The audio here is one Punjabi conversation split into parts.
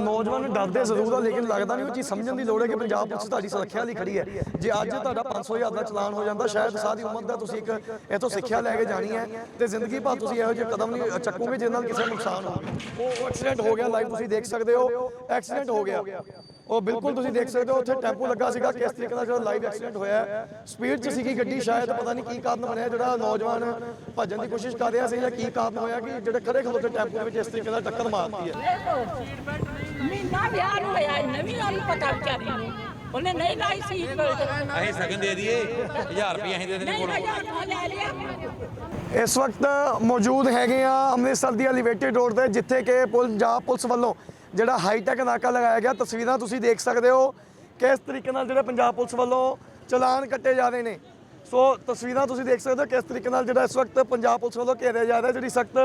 ਨੌਜਵਾਨ ਡਰਦੇ ਜ਼ਰੂਰ ਆ, ਲੇਕਿਨ ਲੱਗਦਾ ਨਹੀਂ ਉਹ ਚੀਜ਼ ਸਮਝਣ ਦੀ ਲੋੜ ਹੈ ਕਿ ਪੰਜਾਬ ਪੁਲਿਸ ਤੁਹਾਡੀ ਸੁਰੱਖਿਆ ਲਈ ਖੜੀ ਹੈ। ਜੇ ਅੱਜ ਤੁਹਾਡਾ 500 ਹਜ਼ਾਰ ਦਾ ਚਲਾਨ ਹੋ ਜਾਂਦਾ, ਸ਼ਾਇਦ ਸਾਰੀ ਉਮਰ ਦਾ ਤੁਸੀਂ ਇੱਕ ਇਥੋਂ ਸਿੱਖਿਆ ਲੈ ਕੇ ਜਾਣੀ ਹੈ ਤੇ ਜ਼ਿੰਦਗੀ ਭਰ ਤੁਸੀਂ ਇਹੋ ਜਿਹੇ ਕਦਮ ਨਹੀਂ ਚੱਕੋਗੇ ਜਿਹਦੇ ਨਾਲ ਕਿਸੇ ਨੂੰ ਨੁਕਸਾਨ ਹੋਵੇ ਉਹ ਐਕਸੀਡੈਂਟ ਹੋ ਗਿਆ ਲਾਈਵ ਤੁਸੀਂ ਦੇਖ ਸਕਦੇ ਹੋ ਐਕਸੀਡੈਂਟ ਹੋ ਗਿਆ। ਉਹ ਬਿਲਕੁਲ ਤੁਸੀਂ ਦੇਖ ਸਕਦੇ ਹੋ, ਉੱਥੇ ਟੈਂਪੂ ਲੱਗਾ ਸੀਗਾ, ਕਿਸ ਤਰੀਕੇ ਨਾਲ ਜਿਹੜਾ ਲਾਈਵ ਐਕਸੀਡੈਂਟ ਹੋਇਆ ਸਪੀਡ 'ਚ ਸੀਗੀ ਗੱਡੀ, ਸ਼ਾਇਦ ਪਤਾ ਨਹੀਂ ਕੀ ਕਾਰਨ ਬਣਿਆ, ਜਿਹੜਾ ਨੌਜਵਾਨ ਭੱਜਣ ਦੀ ਕੋਸ਼ਿਸ਼ ਕਰ ਰਿਹਾ ਸੀ ਜਾਂ ਕੀ ਕਾਰਨ ਹੋਇਆ ਕਿ ਜਿਹੜੇ ਖੜੇ ਖਲੋਤੇ ਟੈਂਪੂ ਵਿੱਚ ਇਸ ਤਰੀਕੇ ਨਾਲ ਟੱਕਰ ਮਾਰਦੀ ਹੈ। ਮਹੀਨਾ ਵਿਆਹ ਨੂੰ ਹੋਇਆ ਨਵੀਂ ਉਹਨੂੰ ਪਤਾ ਵਿਚਾਰੀ ਨੂੰ। ਉਹਨੇ ਨਹੀਂ ਲਾਈ ਸੀ ਅਸੀਂ ਸਗਨ ਦੇ ਦਈਏ 1000 ਰੁਪਏ ਅਸੀਂ ਦੇ ਦੇਣੇ ਕੋਲ। ਲੈ ਲਿਆ। ਇਸ ਵਕਤ ਮੌਜੂਦ ਹੈਗੇ ਆ ਅੰਮ੍ਰਿਤਸਰ ਦੀ ਐਲੀਵੇਟਡ ਰੋਡ ਤੇ ਜਿੱਥੇ ਕਿ ਪੰਜਾਬ ਪੁਲਿਸ ਵੱਲੋਂ ਜਿਹੜਾ ਹਾਈਟੈਕ ਨਾਕਾ ਲਗਾਇਆ ਗਿਆ। ਤਸਵੀਰਾਂ ਤੁਸੀਂ ਦੇਖ ਸਕਦੇ ਹੋ ਕਿਸ ਤਰੀਕੇ ਨਾਲ ਜਿਹੜੇ ਪੰਜਾਬ ਪੁਲਿਸ ਵੱਲੋਂ ਚਲਾਨ ਕੱਟੇ ਜਾ ਰਹੇ ਨੇ। ਸੋ ਤਸਵੀਰਾਂ ਤੁਸੀਂ ਦੇਖ ਸਕਦੇ ਹੋ ਕਿਸ ਤਰੀਕੇ ਨਾਲ ਜਿਹੜਾ ਇਸ ਵਕਤ ਪੰਜਾਬ ਪੁਲਿਸ ਵੱਲੋਂ ਘੇਰਿਆ ਜਾ ਰਿਹਾ ਜਿਹੜੀ ਸਖਤ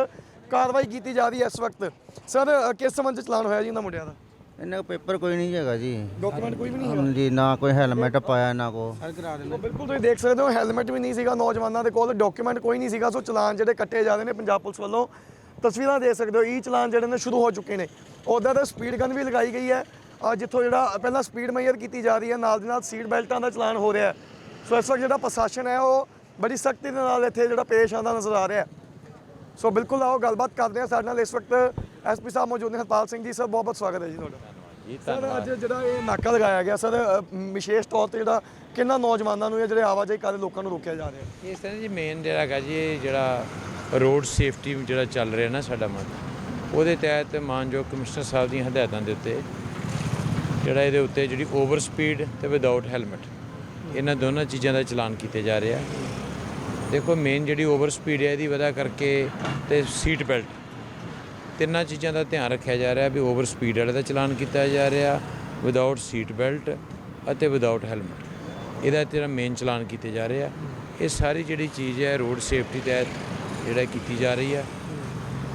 ਕਾਰਵਾਈ ਕੀਤੀ ਜਾ ਰਹੀ ਹੈ ਇਸ ਵਕਤ। ਸਰ ਕਿਸ ਸੰਬੰਧ ਚ ਚਲਾਨ ਹੋਇਆ ਜੀ ਇਹਨਾਂ ਮੁੰਡਿਆਂ ਦਾ? ਇਹਨਾਂ ਕੋਲ ਪੇਪਰ ਕੋਈ ਨਹੀਂ ਹੈਗਾ ਜੀ। ਡਾਕੂਮੈਂਟ ਕੋਈ ਵੀ ਨਹੀਂ ਹਾਂਜੀ ਨਾ ਕੋਈ ਹੈਲਮਟ ਪਾਇਆ ਨਾ ਕੋ ਬਿਲਕੁਲ ਤੁਸੀਂ ਦੇਖ ਸਕਦੇ ਹੋ ਹੈਲਮਟ ਵੀ ਨਹੀਂ ਸੀਗਾ ਨੌਜਵਾਨਾਂ ਦੇ ਕੋਲ ਡਾਕੂਮੈਂਟ ਕੋਈ ਨਹੀਂ ਸੀਗਾ ਸੋ ਚਲਾਨ ਜਿਹੜੇ ਕੱਟੇ ਜਾ ਰਹੇ ਨੇ ਪੰਜਾਬ ਪੁਲਿਸ ਵੱਲੋਂ। ਤਸਵੀਰਾਂ ਦੇਖ ਸਕਦੇ ਹੋ ਈ ਚਲਾਨ ਜਿਹੜੇ ਨੇ ਸ਼ੁਰੂ ਹੋ ਚੁੱਕੇ ਨੇ। ਉਹਦਾ ਤਾਂ ਸਪੀਡ ਗਨ ਵੀ ਲਗਾਈ ਗਈ ਹੈ ਅਹ ਜਿੱਥੋਂ ਜਿਹੜਾ ਪਹਿਲਾਂ ਸਪੀਡ ਮੈਜ਼ਰ ਕੀਤੀ ਜਾ ਰਹੀ ਹੈ ਨਾਲ ਦੀ ਨਾਲ ਸੀਟ ਬੈਲਟਾਂ ਦਾ ਚਲਾਨ ਹੋ ਰਿਹਾ ਹੈ। ਸੋ ਇਸ ਵਕਤ ਜਿਹੜਾ ਪ੍ਰਸ਼ਾਸਨ ਹੈ ਉਹ ਬੜੀ ਸਖਤੀ ਦੇ ਨਾਲ ਇੱਥੇ ਜਿਹੜਾ ਪੇਸ਼ ਆਉਂਦਾ ਨਜ਼ਰ ਆ ਰਿਹਾ ਹੈ। ਸੋ ਬਿਲਕੁਲ ਆਓ ਗੱਲਬਾਤ ਕਰਦੇ ਹਾਂ। ਸਾਡੇ ਨਾਲ ਇਸ ਵਕਤ ਐਸਪੀ ਸਾਹਿਬ ਮੌਜੂਦ ਨੇ। ਹਰਪਾਲ ਸਿੰਘ ਜੀ ਸਰ ਬਹੁਤ ਬਹੁਤ ਸਵਾਗਤ ਹੈ ਜੀ ਤੁਹਾਡਾ। ਜੀ ਸਰ ਅੱਜ ਜਿਹੜਾ ਇਹ ਨਾਕਾ ਲਗਾਇਆ ਗਿਆ ਸਰ ਵਿਸ਼ੇਸ਼ ਤੌਰ ਤੇ ਜਿਹੜਾ ਕਿੰਨਾ ਨੌਜਵਾਨਾਂ ਨੂੰ ਇਹ ਜਿਹੜੇ ਆਵਾਜਾਈ ਕਰਦੇ ਲੋਕਾਂ ਨੂੰ ਰੋਕਿਆ ਜਾ ਰਿਹਾ? ਇਸ ਤਰ੍ਹਾਂ ਜੀ ਮੇਨ ਜਿਹੜਾ ਹੈਗਾ ਜੀ ਇਹ ਜਿਹੜਾ ਰੋਡ ਸੇਫਟੀ ਜਿਹੜਾ ਚੱਲ ਰਿਹਾ ਨਾ ਸਾਡਾ ਮਨ ਉਹਦੇ ਤਹਿਤ ਮਾਨਯੋਗ ਕਮਿਸ਼ਨਰ ਸਾਹਿਬ ਦੀਆਂ ਹਦਾਇਤਾਂ ਦੇ ਉੱਤੇ ਜਿਹੜਾ ਇਹਦੇ ਉੱਤੇ ਜਿਹੜੀ ਓਵਰ ਸਪੀਡ ਤੇ ਵਿਦਆਊਟ ਹੈਲਮਟ ਇਹਨਾਂ ਦੋਨਾਂ ਚੀਜ਼ਾਂ ਦਾ ਚਲਾਨ ਕੀਤੇ ਜਾ ਰਿਹਾ। ਦੇਖੋ ਮੇਨ ਜਿਹੜੀ ਓਵਰ ਸਪੀਡ ਹੈ, ਇਹਦੀ ਵਜ੍ਹਾ ਕਰਕੇ ਤੇ ਸੀਟ ਬੈਲਟ ਤਿੰਨਾਂ ਚੀਜ਼ਾਂ ਦਾ ਧਿਆਨ ਰੱਖਿਆ ਜਾ ਰਿਹਾ ਵੀ ਓਵਰ ਸਪੀਡ ਵਾਲੇ ਦਾ ਚਲਾਨ ਕੀਤਾ ਜਾ ਰਿਹਾ ਵਿਦਆਊਟ ਸੀਟ ਬੈਲਟ ਅਤੇ ਵਿਦਆਊਟ ਹੈਲਮਟ ਇਹਦਾ ਤੇਰਾ ਮੇਨ ਚਲਾਨ ਕੀਤੇ ਜਾ ਰਹੇ ਆ। ਇਹ ਸਾਰੀ ਜਿਹੜੀ ਚੀਜ਼ ਹੈ ਰੋਡ ਸੇਫਟੀ ਤਹਿਤ ਜਿਹੜਾ ਕੀਤੀ ਜਾ ਰਹੀ ਆ।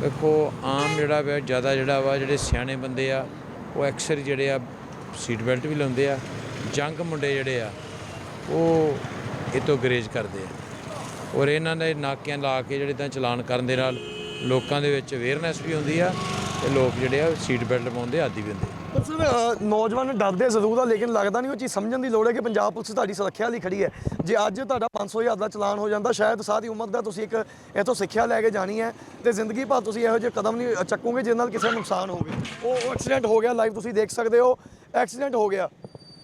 ਵੇਖੋ ਆਮ ਜਿਹੜਾ ਵਾ, ਜ਼ਿਆਦਾ ਜਿਹੜਾ ਵਾ, ਜਿਹੜੇ ਸਿਆਣੇ ਬੰਦੇ ਆ, ਉਹ ਅਕਸਰ ਜਿਹੜੇ ਆ ਸੀਟ ਬੈਲਟ ਵੀ ਲਾਉਂਦੇ ਆ। ਜੰਗ ਮੁੰਡੇ ਜਿਹੜੇ ਆ, ਉਹ ਇਹ ਤੋਂ ਗਰੇਜ ਕਰਦੇ ਆ। ਔਰ ਇਹਨਾਂ ਦੇ ਨਾਕਿਆਂ ਲਾ ਕੇ ਜਿਹੜੇ ਤਾਂ ਚਲਾਨ ਕਰਨ ਦੇ ਨਾਲ ਲੋਕਾਂ ਦੇ ਵਿੱਚ ਅਵੇਅਰਨੈਸ ਵੀ ਹੁੰਦੀ ਆ ਤੇ ਲੋਕ ਜਿਹੜੇ ਆ ਸੀਟ ਬੈਲਟ ਪਾਉਂਦੇ ਆਦੀ ਵੀ ਹੁੰਦੇ। ਪਰ ਸਰ ਨੌਜਵਾਨ ਡਰਦੇ ਜ਼ਰੂਰ ਆ, ਲੇਕਿਨ ਲੱਗਦਾ ਨਹੀਂ ਉਹ ਚੀਜ਼ ਸਮਝਣ ਦੀ ਲੋੜ ਹੈ ਕਿ ਪੰਜਾਬ ਪੁਲਿਸ ਤੁਹਾਡੀ ਸੁਰੱਖਿਆ ਲਈ ਖੜੀ ਹੈ। ਜੇ ਅੱਜ ਤੁਹਾਡਾ 500 ਹਜ਼ਾਰ ਦਾ ਚਲਾਨ ਹੋ ਜਾਂਦਾ, ਸ਼ਾਇਦ ਸਾਰੀ ਉਮਰ ਦਾ ਤੁਸੀਂ ਇੱਕ ਇਥੋਂ ਸਿੱਖਿਆ ਲੈ ਕੇ ਜਾਣੀ ਹੈ ਤੇ ਜ਼ਿੰਦਗੀ ਭਰ ਤੁਸੀਂ ਇਹੋ ਜਿਹੇ ਕਦਮ ਨਹੀਂ ਚੱਕੋਗੇ ਜਿਹਦੇ ਨਾਲ ਕਿਸੇ ਨੂੰ ਨੁਕਸਾਨ ਹੋਵੇ ਉਹ ਐਕਸੀਡੈਂਟ ਹੋ ਗਿਆ ਲਾਈਵ ਤੁਸੀਂ ਦੇਖ ਸਕਦੇ ਹੋ ਐਕਸੀਡੈਂਟ ਹੋ ਗਿਆ।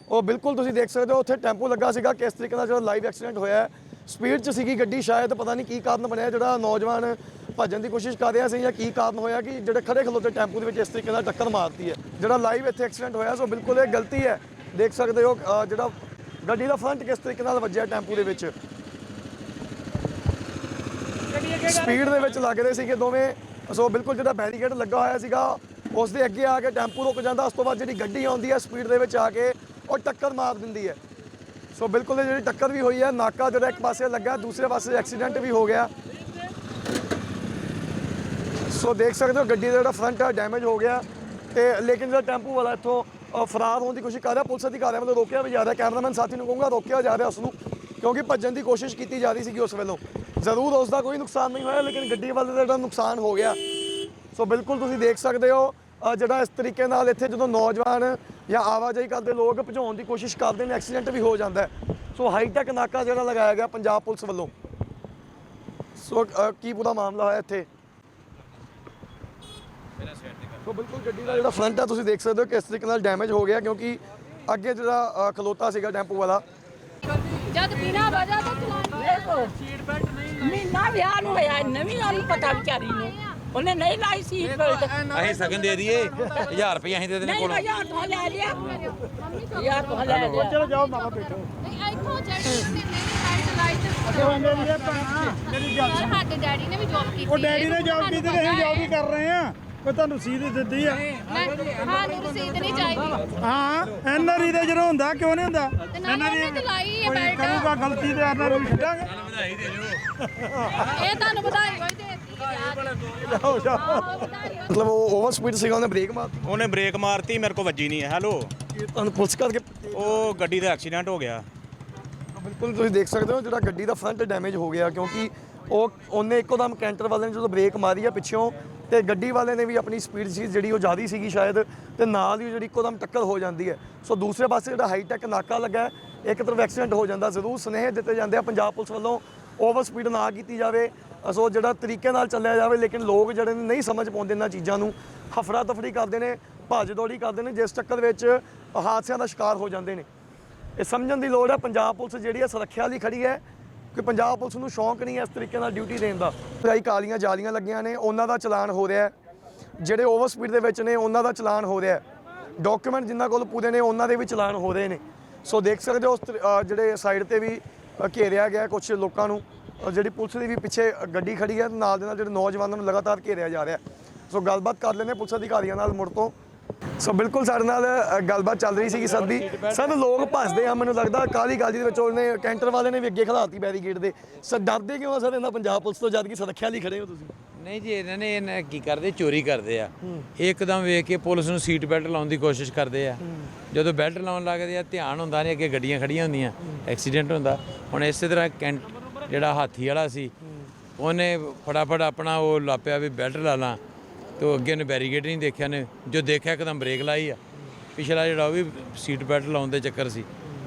ਉਹ ਬਿਲਕੁਲ ਤੁਸੀਂ ਦੇਖ ਸਕਦੇ ਹੋ, ਉੱਥੇ ਟੈਂਪੂ ਲੱਗਾ ਸੀਗਾ, ਕਿਸ ਤਰੀਕੇ ਨਾਲ ਜਿਹੜਾ ਲਾਈਵ ਐਕਸੀਡੈਂਟ ਹੋਇਆ ਸਪੀਡ 'ਚ ਸੀਗੀ ਗੱਡੀ ਸ਼ਾਇਦ ਪਤਾ ਨਹੀਂ ਕੀ ਕਾਰਨ ਬਣਿਆ ਜਿਹੜਾ ਨੌਜਵਾਨ ਭੱਜਣ ਦੀ ਕੋਸ਼ਿਸ਼ ਕਰ ਰਿਹਾ ਸੀ ਜਾਂ ਕੀ ਕਾਰਨ ਹੋਇਆ ਕਿ ਜਿਹੜੇ ਖੜੇ ਖਲੋਤੇ ਟੈਂਪੂ ਦੇ ਵਿੱਚ ਇਸ ਤਰੀਕੇ ਨਾਲ ਟੱਕਰ ਮਾਰਤੀ ਹੈ। ਜਿਹੜਾ ਲਾਈਵ ਇੱਥੇ ਐਕਸੀਡੈਂਟ ਹੋਇਆ ਸੋ ਬਿਲਕੁਲ ਇਹ ਗਲਤੀ ਹੈ। ਦੇਖ ਸਕਦੇ ਹੋ ਜਿਹੜਾ ਗੱਡੀ ਦਾ ਫਰੰਟ ਕਿਸ ਤਰੀਕੇ ਨਾਲ ਵੱਜਿਆ ਟੈਂਪੂ ਦੇ ਵਿੱਚ। ਸਪੀਡ ਦੇ ਵਿੱਚ ਲੱਗ ਰਹੇ ਸੀਗੇ ਦੋਵੇਂ। ਸੋ ਬਿਲਕੁਲ ਜਿਹੜਾ ਬੈਰੀਕੇਡ ਲੱਗਾ ਹੋਇਆ ਸੀਗਾ ਉਸ ਦੇ ਅੱਗੇ ਆ ਕੇ ਟੈਂਪੂ ਰੁਕ ਜਾਂਦਾ ਉਸ ਤੋਂ ਬਾਅਦ ਜਿਹੜੀ ਗੱਡੀ ਆਉਂਦੀ ਹੈ ਸਪੀਡ ਦੇ ਵਿੱਚ ਆ ਕੇ ਉਹ ਟੱਕਰ ਮਾਰ ਦਿੰਦੀ ਹੈ। ਸੋ ਬਿਲਕੁਲ ਇਹ ਜਿਹੜੀ ਟੱਕਰ ਵੀ ਹੋਈ ਹੈ, ਨਾਕਾ ਜਿਹੜਾ ਇੱਕ ਪਾਸੇ ਲੱਗਾ, ਦੂਸਰੇ ਪਾਸੇ ਐਕਸੀਡੈਂਟ ਵੀ ਹੋ ਗਿਆ। ਸੋ ਦੇਖ ਸਕਦੇ ਹੋ, ਗੱਡੀ ਦਾ ਜਿਹੜਾ ਫਰੰਟ ਹੈ ਡੈਮੇਜ ਹੋ ਗਿਆ। ਤੇ ਲੇਕਿਨ ਜਿਹੜਾ ਟੈਂਪੂ ਵਾਲਾ ਇੱਥੋਂ ਫਰਾਰ ਹੋਣ ਦੀ ਕੋਸ਼ਿਸ਼ ਕਰ ਰਿਹਾ, ਪੁਲਿਸ ਅਧਿਕਾਰੀਆਂ ਵੱਲੋਂ ਰੋਕਿਆ ਵੀ ਜਾ ਰਿਹਾ। ਕੈਮਰਾਮੈਨ ਸਾਥੀ ਨੂੰ ਕਹੂੰਗਾ, ਰੋਕਿਆ ਜਾ ਰਿਹਾ ਉਸ ਨੂੰ ਕਿਉਂਕਿ ਭੱਜਣ ਦੀ ਕੋਸ਼ਿਸ਼ ਕੀਤੀ ਜਾ ਰਹੀ ਸੀਗੀ ਉਸ ਵੱਲੋਂ। ਜ਼ਰੂਰ ਉਸ ਦਾ ਕੋਈ ਨੁਕਸਾਨ ਨਹੀਂ ਹੋਇਆ, ਲੇਕਿਨ ਗੱਡੀ ਵਾਲੇ ਦਾ ਜਿਹੜਾ ਨੁਕਸਾਨ ਹੋ ਗਿਆ। ਸੋ ਬਿਲਕੁਲ ਤੁਸੀਂ ਦੇਖ ਸਕਦੇ ਹੋ ਜਿਹੜਾ ਇਸ ਤਰੀਕੇ ਨਾਲ ਇੱਥੇ ਜਦੋਂ ਨੌਜਵਾਨ ਜਾਂ ਆਵਾਜਾਈ ਕਰਦੇ ਲੋਕ ਭਜਾਉਣ ਦੀ ਕੋਸ਼ਿਸ਼ ਕਰਦੇ ਨੇ ਐਕਸੀਡੈਂਟ ਵੀ ਹੋ ਜਾਂਦਾ ਸੋ ਹਾਈਟੈਕ ਨਾਕਾ ਜਿਹੜਾ ਲਗਾਇਆ ਗਿਆ ਪੰਜਾਬ ਪੁਲਿਸ ਵੱਲੋਂ। ਸੋ ਕੀ ਪੂਰਾ ਮਾਮਲਾ ਹੋਇਆ ਇੱਥੇ? ਸੋ ਬਿਲਕੁਲ ਗੱਡੀ ਦਾ ਜਿਹੜਾ ਫਰੰਟ ਹੈ ਤੁਸੀਂ ਦੇਖ ਸਕਦੇ ਹੋ ਕਿਸ ਤਰੀਕੇ ਨਾਲ ਡੈਮੇਜ ਹੋ ਗਿਆ ਕਿਉਂਕਿ ਅੱਗੇ ਜਿਹੜਾ ਖਲੋਤਾ ਸੀਗਾ ਟੈਂਪੂ ਵਾਲਾ। ਜਦ ਬਿਨਾ ਵਜ੍ਹਾ ਤੋਂ ਚਲਾਨ ਮਹੀਨਾ ਵਿਆਹ ਨੂੰ ਹੋਇਆ ਨਵੀਂ ਉਹਨੂੰ ਪਤਾ ਵਿਚਾਰੀ ਨੂੰ। ਉਹਨੇ ਨਹੀਂ ਲਾਈ ਸੀ ਬੈਲਟ ਅਸੀਂ ਸਗਨ ਦੇ ਦਈਏ। 1000 ਰੁਪਏ ਅਸੀਂ ਦੇ ਦੇਣੇ ਨਹੀਂ ਕੋਲ। ਹਜ਼ਾਰ ਰੁਪਇਆ ਲੈ ਲਿਆ। ਹਜ਼ਾਰ ਰੁਪਇਆ ਲੈ ਲਿਆ। ਨਹੀਂ ਇੱਥੋਂ ਜਿਹੜੀ ਨੇ ਲਾਈਟ ਲਾਈਟ ਸਾਡੇ ਡੈਡੀ ਨੇ ਵੀ ਜੌਬ ਕੀਤੀ ਉਹ ਡੈਡੀ ਨੇ ਜੌਬ ਕੀਤੀ ਤੇ ਅਸੀਂ ਜੌਬ ਵੀ ਕਰ ਰਹੇ ਆ ਕੋਈ ਤੁਹਾਨੂੰ ਰਸੀਦ ਦਿੱਤੀ ਆ? ਹਾਂ ਨੂੰ ਰਸੀਦ ਨਹੀਂ ਚਾਹੀਦੀ। ਹਾਂ ਐਨਆਰਈ ਦਾ ਜਦੋਂ ਹੁੰਦਾ ਕਿਉਂ ਨਹੀਂ ਹੁੰਦਾ? ਤੇ ਨਾਲ ਉਹਨੇ ਤੇ ਲਾਈ ਹੈ ਕੋਈ ਬੈਲਟ। ਕਰੂਗਾ ਗਲਤੀ ਤੇ ਐਨਆਰਈ ਛੱਡਾਂਗੇ? ਇਹ ਤੁਹਾਨੂੰ ਵਧਾਈ ਹੋਈ ਦੇ ਜਾਓ ਜਾਓ। ਵਧਾਈ ਹੋਈ ਮਤਲਬ ਉਹ ਓਵਰ ਸਪੀਡ ਸੀਗਾ ਉਹਨੇ ਬ੍ਰੇਕ ਮਾਰਤੀ। ਉਹਨੇ ਬ੍ਰੇਕ ਮਾਰਤੀ ਮੇਰੇ ਕੋ ਵੱਜੀ ਨਹੀਂ ਹੈ। ਹੈਲੋ। ਇਹ ਤੁਹਾਨੂੰ ਪੁਲਿਸ ਕਰਕੇ ਉਹ ਗੱਡੀ ਦਾ ਐਕਸੀਡੈਂਟ ਹੋ ਗਿਆ। ਬਿਲਕੁਲ ਤੁਸੀਂ ਦੇਖ ਸਕਦੇ ਹੋ ਜਿਹੜਾ ਗੱਡੀ ਦਾ ਫਰੰਟ ਡੈਮੇਜ ਹੋ ਗਿਆ ਕਿਉਂਕਿ ਉਹ ਉਹਨੇ ਇੱਕੋ ਦਮ ਕੈਂਟਰ ਵਾਲੇ ਨੇ ਜਦੋਂ ਬ੍ਰੇਕ ਮਾਰੀ ਆ ਪਿੱਛੋਂ, ਤੇ ਗੱਡੀ ਵਾਲੇ ਨੇ ਵੀ ਆਪਣੀ ਸਪੀਡ ਸੀ ਜਿਹੜੀ ਉਹ ਜ਼ਿਆਦੀ ਸੀਗੀ ਸ਼ਾਇਦ, ਤੇ ਨਾਲ ਹੀ ਜਿਹੜੀ ਇੱਕੋ ਦਮ ਟੱਕਰ ਹੋ ਜਾਂਦੀ ਹੈ। ਸੋ ਦੂਸਰੇ ਪਾਸੇ ਜਿਹੜਾ ਹਾਈ ਟੈਕ ਨਾਕਾ ਲੱਗਾ, ਇੱਕ ਤਰਫ ਐਕਸੀਡੈਂਟ ਹੋ ਜਾਂਦਾ, ਜ਼ਰੂਰ ਸੁਨੇਹੇ ਦਿੱਤੇ ਜਾਂਦੇ ਆ, ਪੰਜਾਬ ਪੁਲਿਸ ਵੱਲੋਂ ਓਵਰ ਸਪੀਡ ਨਾ ਕੀਤੀ ਜਾਵੇ। ਸੋ ਜਿਹੜਾ ਤਰੀਕੇ ਨਾਲ ਚੱਲਿਆ ਜਾਵੇ, ਲੇਕਿਨ ਲੋਕ ਜਿਹੜੇ ਨੇ ਨਹੀਂ ਸਮਝ ਪਾਉਂਦੇ ਇਹਨਾਂ ਚੀਜ਼ਾਂ ਨੂੰ। ਹਫੜਾ ਤਫੜੀ ਕਰਦੇ ਨੇ, ਭੱਜ ਦੌੜੀ ਕਰਦੇ ਨੇ, ਜਿਸ ਟੱਕਰ ਵਿੱਚ ਹਾਦਸਿਆਂ ਦਾ ਸ਼ਿਕਾਰ ਹੋ ਜਾਂਦੇ ਨੇ। ਇਹ ਸਮਝਣ ਦੀ ਲੋੜ ਹੈ, ਪੰਜਾਬ ਪੁਲਿਸ ਜਿਹੜੀ ਹੈ ਸੁਰੱਖਿਆ ਲਈ ਖੜੀ ਹੈ। ਕਿ ਪੰਜਾਬ ਪੁਲਿਸ ਨੂੰ ਸ਼ੌਂਕ ਨਹੀਂ ਹੈ ਇਸ ਤਰੀਕੇ ਨਾਲ ਡਿਊਟੀ ਦੇਣ ਦਾ। ਕਈ ਕਾਲੀਆਂ ਜਾਲੀਆਂ ਲੱਗੀਆਂ ਨੇ, ਉਹਨਾਂ ਦਾ ਚਲਾਨ ਹੋ ਰਿਹਾ ਜਿਹੜੇ ਓਵਰ ਸਪੀਡ ਦੇ ਵਿੱਚ ਨੇ, ਉਹਨਾਂ ਦਾ ਚਲਾਨ ਹੋ ਰਿਹਾ ਡਾਕੂਮੈਂਟ ਜਿਨ੍ਹਾਂ ਕੋਲ ਪੂਰੇ ਨੇ, ਉਹਨਾਂ ਦੇ ਵੀ ਚਲਾਨ ਹੋ ਰਹੇ ਨੇ। ਸੋ ਦੇਖ ਸਕਦੇ ਹੋ ਉਸ ਜਿਹੜੇ ਸਾਈਡ ਤੇ ਵੀ ਘੇਰਿਆ ਗਿਆ ਕੁਝ ਲੋਕਾਂ ਨੂੰ। ਜਿਹੜੀ ਪੁਲਿਸ ਦੀ ਵੀ ਪਿੱਛੇ ਗੱਡੀ ਖੜੀ ਹੈ, ਨਾਲ ਦੇ ਨਾਲ ਜਿਹੜੇ ਨੌਜਵਾਨਾਂ ਨੂੰ ਲਗਾਤਾਰ ਘੇਰਿਆ ਜਾ ਰਿਹਾ ਸੋ ਗੱਲਬਾਤ ਕਰ ਲੈਂਦੇ ਪੁਲਿਸ ਅਧਿਕਾਰੀਆਂ ਨਾਲ ਮੁੜ ਤੋਂ। ਸੋ ਬਿਲਕੁਲ ਸਾਡੇ ਨਾਲ ਅ, ਗੱਲਬਾਤ ਚੱਲ ਰਹੀ ਸੀਗੀ ਸਰ ਦੀ। ਸਰ ਲੋਕ ਭੱਜਦੇ ਆ ਮੈਨੂੰ ਲੱਗਦਾ ਕਾਲੀ ਗਾਲੀ ਦੇ ਵਿੱਚ ਉਹਨੇ ਕੈਂਟਰ ਵਾਲੇ ਨੇ ਵੀ ਅੱਗੇ ਖੜਾਤੀ ਬੈਰੀਗੇਡ ਦੇ। ਸਰ ਡਰਦੇ ਕਿਉਂ ਆ ਸਰ ਇਹਨਾਂ ਪੰਜਾਬ ਪੁਲਿਸ ਤੋਂ ਜਦ ਕਿ ਸੁਰੱਖਿਆ ਲਈ ਖੜੇ ਹੋ ਤੁਸੀਂ? ਨਹੀਂ ਜੀ ਇਹਨਾਂ ਨੇ ਇਹਨਾਂ ਕੀ ਕਰਦੇ? ਚੋਰੀ ਕਰਦੇ ਆ। ਇਹ ਇੱਕਦਮ ਵੇਖ ਕੇ ਪੁਲਿਸ ਨੂੰ ਸੀਟ ਬੈਲਟ ਲਾਉਣ ਦੀ ਕੋਸ਼ਿਸ਼ ਕਰਦੇ ਆ। ਜਦੋਂ ਬੈਲਟ ਲਾਉਣ ਲੱਗਦੇ ਆ ਧਿਆਨ ਹੁੰਦਾ ਨਹੀਂ ਅੱਗੇ ਗੱਡੀਆਂ ਖੜੀਆਂ ਹੁੰਦੀਆਂ ਐਕਸੀਡੈਂਟ ਹੁੰਦਾ। ਹੁਣ ਇਸੇ ਤਰ੍ਹਾਂ ਕੈਂਟ ਜਿਹੜਾ ਹਾਥੀ ਵਾਲਾ ਸੀ ਉਹਨੇ ਫਟਾਫਟ ਆਪਣਾ ਉਹ ਲਾਪਿਆ ਵੀ ਬੈਲਟ ਲਾ ਲਾਂ। ਤੇ ਉਹ ਅੱਗੇ ਨੇ ਬੈਰੀਗੇਡ ਨਹੀਂ ਦੇਖਿਆ ਨੇ ਜੋ ਦੇਖਿਆ ਇੱਕਦਮ ਬ੍ਰੇਕ ਲਾਈ ਆ। ਪਿਛਲਾ ਜਿਹੜਾ ਉਹ ਵੀ ਸੀਟ ਬੈਲਟ ਲਾਉਣ ਦੇ ਚੱਕਰ ਸੀ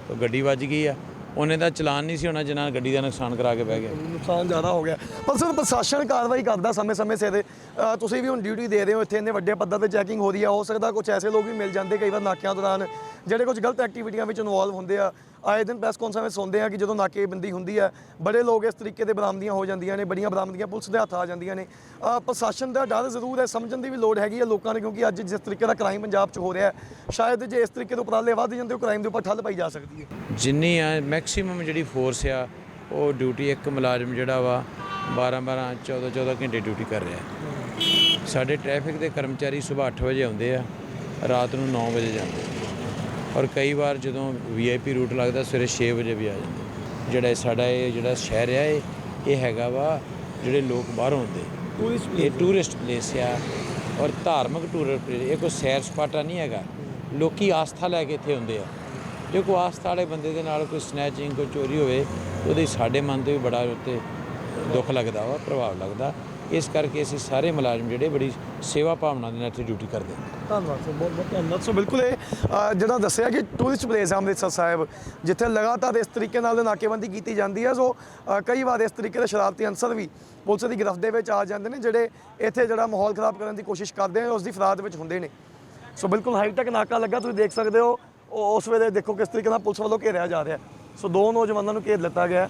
ਉਹ ਗੱਡੀ ਵੱਜ ਗਈ ਆ। ਉਹਨੇ ਦਾ ਚਲਾਨ ਨਹੀਂ ਸੀ ਹੋਣਾ ਜਿਨ੍ਹਾਂ ਗੱਡੀ ਦਾ ਨੁਕਸਾਨ ਕਰਾ ਕੇ ਬਹਿ ਗਿਆ। ਨੁਕਸਾਨ ਜ਼ਿਆਦਾ ਹੋ ਗਿਆ। ਪਰ ਸਰ ਪ੍ਰਸ਼ਾਸਨ ਕਾਰਵਾਈ ਕਰਦਾ ਸਮੇਂ-ਸਮੇਂ ਸਿਰ। ਅ, ਤੁਸੀਂ ਵੀ ਹੁਣ ਡਿਊਟੀ ਦੇ ਰਹੇ ਹੋ ਇੱਥੇ ਇੰਨੇ ਵੱਡੇ ਪੱਧਰ ਤੇ ਚੈਕਿੰਗ ਹੋ ਰਹੀ ਆ। ਹੋ ਸਕਦਾ ਕੁਝ ਐਸੇ ਲੋਕ ਵੀ ਮਿਲ ਜਾਂਦੇ ਕਈ ਵਾਰ ਨਾਕਿਆਂ ਦੌਰਾਨ ਜਿਹੜੇ ਕੁਝ ਗਲਤ ਐਕਟੀਵਿਟੀਆਂ ਵਿੱਚ ਇਨਵੋਲਵ ਹੁੰਦੇ ਆ। ਆਏ ਦਿਨ ਪ੍ਰੈਸ ਕਾਨਫਰੰਸ ਸੁਣਦੇ ਆ ਕਿ ਜਦੋਂ ਨਾਕੇਬੰਦੀ ਹੁੰਦੀ ਹੈ ਬੜੇ ਲੋਕ ਇਸ ਤਰੀਕੇ ਦੇ ਬਰਾਮਦੀਆਂ ਹੋ ਜਾਂਦੀਆਂ ਨੇ, ਬੜੀਆਂ ਬਰਾਮਦੀਆਂ ਪੁਲਿਸ ਦੇ ਹੱਥ ਆ ਜਾਂਦੀਆਂ ਨੇ। ਪ੍ਰਸ਼ਾਸਨ ਦਾ ਡਰ ਜ਼ਰੂਰ ਹੈ, ਸਮਝਣ ਦੀ ਵੀ ਲੋੜ ਹੈਗੀ ਹੈ ਲੋਕਾਂ ਨੇ, ਕਿਉਂਕਿ ਅੱਜ ਜਿਸ ਤਰੀਕੇ ਦਾ ਕ੍ਰਾਈਮ ਪੰਜਾਬ 'ਚ ਹੋ ਰਿਹਾ ਸ਼ਾਇਦ ਜੇ ਇਸ ਤਰੀਕੇ ਦੇ ਉਪਰਾਲੇ ਵੱਧ ਜਾਂਦੇ, ਉਹ ਕ੍ਰਾਈਮ ਦੇ ਉੱਪਰ ਠੱਲ ਪਾਈ ਜਾ ਸਕਦੀ ਹੈ। ਜਿੰਨੀ ਆ ਮੈਕਸਿਮਮ ਜਿਹੜੀ ਫੋਰਸ ਆ, ਉਹ ਡਿਊਟੀ ਇੱਕ ਮੁਲਾਜ਼ਮ ਜਿਹੜਾ ਵਾ 12 12 14 14 ਘੰਟੇ ਡਿਊਟੀ ਕਰ ਰਿਹਾ ਸਾਡੇ ਟ੍ਰੈਫਿਕ ਦੇ ਕਰਮਚਾਰੀ ਸਵੇਰ 8 ਵਜੇ ਆਉਂਦੇ ਆ, ਰਾਤ ਨੂੰ 9 ਵਜੇ ਜਾਂਦੇ ਆ। ਔਰ ਕਈ ਵਾਰ ਜਦੋਂ ਵੀਆਈਪੀ ਰੂਟ ਲੱਗਦਾ ਸਵੇਰੇ 6 ਵਜੇ ਵੀ ਆ ਜਾਂਦੇ। ਜਿਹੜਾ ਸਾਡਾ ਇਹ ਜਿਹੜਾ ਸ਼ਹਿਰ ਆ ਇਹ ਹੈਗਾ ਵਾ ਜਿਹੜੇ ਲੋਕ ਬਾਹਰੋਂ ਆਉਂਦੇ। ਇਹ ਟੂਰਿਸਟ ਪਲੇਸ ਆ ਔਰ ਧਾਰਮਿਕ ਟੂਰਿਸਟ ਪਲੇਸ ਇਹ ਕੋਈ ਸੈਰ ਸਪਾਟਾ ਨਹੀਂ ਹੈਗਾ। ਲੋਕੀ ਆਸਥਾ ਲੈ ਕੇ ਇੱਥੇ ਆਉਂਦੇ ਆ। ਜੇ ਕੋਈ ਆਸਥਾ ਵਾਲੇ ਬੰਦੇ ਦੇ ਨਾਲ ਕੋਈ ਸਨੈਚਿੰਗ ਕੋਈ ਚੋਰੀ ਹੋਵੇ ਉਹਦੇ ਸਾਡੇ ਮਨ ਤੇ ਵੀ ਬੜਾ ਉੱਤੇ ਦੁੱਖ ਲੱਗਦਾ ਵਾ ਪ੍ਰਭਾਵ ਲੱਗਦਾ। ਇਸ ਕਰਕੇ ਅਸੀਂ ਸਾਰੇ ਮੁਲਾਜ਼ਮ ਜਿਹੜੇ ਬੜੀ ਸੇਵਾ ਭਾਵਨਾ ਦੇ ਨਾਲ ਇੱਥੇ ਡਿਊਟੀ ਕਰਦੇ ਹਾਂ ਧੰਨਵਾਦ ਸਰ ਬਹੁਤ ਬਹੁਤ ਧੰਨਵਾਦ। ਸੋ ਬਿਲਕੁਲ ਇਹ ਅ, ਜਿਹੜਾ ਦੱਸਿਆ ਕਿ ਟੂਰਿਸਟ ਪਲੇਸ ਹੈ ਅੰਮ੍ਰਿਤਸਰ ਸਾਹਿਬ ਜਿੱਥੇ ਲਗਾਤਾਰ ਇਸ ਤਰੀਕੇ ਨਾਲ ਨਾਕੇਬੰਦੀ ਕੀਤੀ ਜਾਂਦੀ ਹੈ ਸੋ ਅ, ਕਈ ਵਾਰ ਇਸ ਤਰੀਕੇ ਦੇ ਸ਼ਰਾਰਤੀ ਅਨਸਰ ਵੀ ਪੁਲਿਸ ਦੀ ਗ੍ਰਿਫਤ ਦੇ ਵਿੱਚ ਆ ਜਾਂਦੇ ਨੇ ਜਿਹੜੇ ਇੱਥੇ ਜਿਹੜਾ ਮਾਹੌਲ ਖਰਾਬ ਕਰਨ ਦੀ ਕੋਸ਼ਿਸ਼ ਕਰਦੇ ਆ ਉਸ ਦੀ ਫਰਾਦ ਵਿੱਚ ਹੁੰਦੇ ਨੇ। ਸੋ ਬਿਲਕੁਲ ਹਾਈ ਟੈਕ ਨਾਕਾ ਲੱਗਾ ਤੁਸੀਂ ਦੇਖ ਸਕਦੇ ਹੋ ਉਹ- ਉਸ ਵੇਲੇ ਦੇਖੋ ਕਿਸ ਤਰੀਕੇ ਨਾਲ ਪੁਲਿਸ ਵੱਲੋਂ ਘੇਰਿਆ ਜਾ ਰਿਹਾ। ਸੋ ਦੋ ਨੌਜਵਾਨਾਂ ਨੂੰ ਘੇਰ ਲਿੱਤਾ ਗਿਆ। ਹੈ।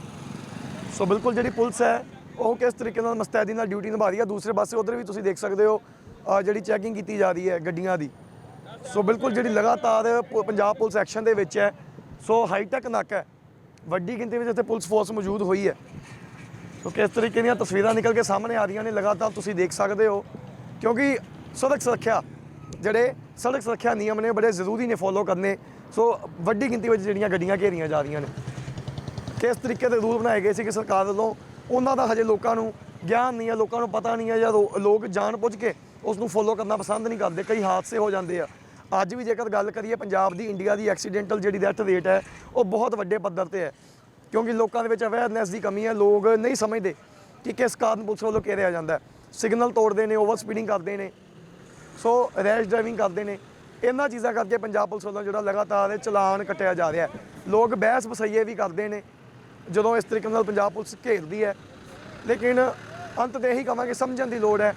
ਸੋ ਬਿਲਕੁਲ ਜਿਹੜੀ ਪੁਲਿਸ ਹੈ ਉਹ ਕਿਸ ਤਰੀਕੇ ਨਾਲ ਮਸਤੈਦੀ ਨਾਲ ਡਿਊਟੀ ਨਿਭਾ ਰਹੀ ਹੈ ਦੂਸਰੇ ਪਾਸੇ ਉਧਰ ਵੀ ਤੁਸੀਂ ਦੇਖ ਸਕਦੇ ਹੋ ਜਿਹੜੀ ਚੈਕਿੰਗ ਕੀਤੀ ਜਾ ਰਹੀ ਹੈ ਗੱਡੀਆਂ ਦੀ। ਸੋ ਬਿਲਕੁਲ ਜਿਹੜੀ ਲਗਾਤਾਰ ਪ- ਪੰਜਾਬ ਪੁਲਿਸ ਐਕਸ਼ਨ ਦੇ ਵਿੱਚ ਹੈ। ਸੋ ਹਾਈਟੈਕ ਨਾਕਾ ਹੈ। ਵੱਡੀ ਗਿਣਤੀ ਵਿੱਚ ਇੱਥੇ ਪੁਲਿਸ ਫੋਰਸ ਮੌਜੂਦ ਹੋਈ ਹੈ। ਸੋ ਕਿਸ ਤਰੀਕੇ ਦੀਆਂ ਤਸਵੀਰਾਂ ਨਿਕਲ ਕੇ ਸਾਹਮਣੇ ਆ ਰਹੀਆਂ ਨੇ, ਲਗਾਤਾਰ ਤੁਸੀਂ ਦੇਖ ਸਕਦੇ ਹੋ। ਕਿਉਂਕਿ ਸੜਕ ਸੁਰੱਖਿਆ, ਜਿਹੜੇ ਸੜਕ ਸੁਰੱਖਿਆ ਨਿਯਮ ਨੇ, ਬੜੇ ਜ਼ਰੂਰੀ ਨੇ ਫੋਲੋ ਕਰਨੇ। ਸੋ ਵੱਡੀ ਗਿਣਤੀ ਵਿੱਚ ਜਿਹੜੀਆਂ ਗੱਡੀਆਂ ਘੇਰੀਆਂ ਜਾ ਰਹੀਆਂ ਨੇ। ਕਿਸ ਤਰੀਕੇ ਦੇ ਰੂਲ ਬਣਾਏ ਗਏ ਸੀ ਕਿ ਸਰਕਾਰ ਵੱਲੋਂ, ਉਹਨਾਂ ਦਾ ਹਜੇ ਲੋਕਾਂ ਨੂੰ ਗਿਆਨ ਨਹੀਂ ਹੈ, ਲੋਕਾਂ ਨੂੰ ਪਤਾ ਨਹੀਂ ਹੈ ਜਾਂ ਲੋ- ਲੋਕ ਜਾਣ ਬੁੱਝ ਕੇ ਉਸ ਨੂੰ ਫੋਲੋ ਕਰਨਾ ਪਸੰਦ ਨਹੀਂ ਕਰਦੇ, ਕਈ ਹਾਦਸੇ ਹੋ ਜਾਂਦੇ ਆ। ਅੱਜ ਵੀ ਜੇਕਰ ਗੱਲ ਕਰੀਏ, ਪੰਜਾਬ ਦੀ ਇੰਡੀਆ ਦੀ ਐਕਸੀਡੈਂਟਲ ਜਿਹੜੀ ਡੈਥ ਰੇਟ ਹੈ, ਉਹ ਬਹੁਤ ਵੱਡੇ ਪੱਧਰ ਤੇ ਹੈ। ਕਿਉਂਕਿ ਲੋਕਾਂ ਦੇ ਵਿੱਚ ਅਵੇਅਰਨੈਸ ਦੀ ਕਮੀ ਹੈ, ਲੋਕ ਨਹੀਂ ਸਮਝਦੇ ਕਿ ਕਿਸ ਕਾਰਨ ਪੁਲਿਸ ਵੱਲੋਂ ਘੇਰਿਆ ਜਾਂਦਾ ਸਿਗਨਲ ਤੋੜਦੇ ਨੇ ਓਵਰ ਸਪੀਡਿੰਗ ਕਰਦੇ ਨੇ, ਸੋ ਰੈਸ਼ ਡਰਾਈਵਿੰਗ ਕਰਦੇ ਨੇ। ਇਹਨਾਂ ਚੀਜ਼ਾਂ ਕਰਕੇ ਪੰਜਾਬ ਪੁਲਿਸ ਵੱਲੋਂ ਜਿਹੜਾ ਲਗਾਤਾਰ ਚਲਾਨ ਕੱਟਿਆ ਜਾ ਰਿਹਾ ਲੋਕ ਬਹਿਸ ਵਸਈਏ ਵੀ ਕਰਦੇ ਨੇ, ਜਦੋਂ ਇਸ ਤਰੀਕੇ ਨਾਲ ਪੰਜਾਬ ਪੁਲਿਸ ਘੇਰਦੀ ਹੈ। ਲੇਕਿਨ ਅੰਤ ਤੇ ਇਹੀ ਕਹਾਂਗੇ, ਸਮਝਣ ਦੀ ਲੋੜ ਹੈ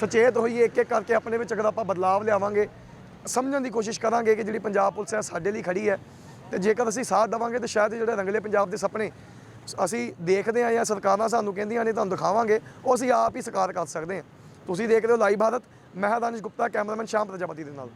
ਸੁਚੇਤ ਹੋਈਏ ਇੱਕ ਇੱਕ ਕਰਕੇ ਆਪਣੇ ਵਿੱਚ ਅਗਰ ਆਪਾਂ ਬਦਲਾਵ ਲਿਆਵਾਂਗੇ, ਸਮਝਣ ਦੀ ਕੋਸ਼ਿਸ਼ ਕਰਾਂਗੇ ਕਿ ਜਿਹੜੀ ਪੰਜਾਬ ਪੁਲਿਸ ਹੈ ਸਾਡੇ ਲਈ ਖੜੀ ਹੈ। ਤੇ ਜੇਕਰ ਅਸੀਂ ਸਾਥ ਦੇਵਾਂਗੇ ਤਾਂ ਸ਼ਾਇਦ ਜਿਹੜੇ ਰੰਗਲੇ ਪੰਜਾਬ ਦੇ ਸੁਪਨੇ ਅਸੀਂ ਦੇਖਦੇ ਹਾਂ ਜਾਂ ਸਰਕਾਰਾਂ ਸਾਨੂੰ ਕਹਿੰਦੀਆਂ ਨੇ, ਤੁਹਾਨੂੰ ਦਿਖਾਵਾਂਗੇ, ਉਹ ਅਸੀਂ ਆਪ ਹੀ ਸਕਾਰ ਕਰ ਸਕਦੇ ਹਾਂ। ਤੁਸੀਂ ਦੇਖ ਰਹੇ ਹੋ ਲਾਈਵ ਭਾਰਤ, ਮੈਂ ਗੁਪਤਾ, ਕੈਮਰਾਮੈਨ ਸ਼ਾਮ ਪ੍ਰਜਾਪਤੀ ਦੇ ਨਾਲ।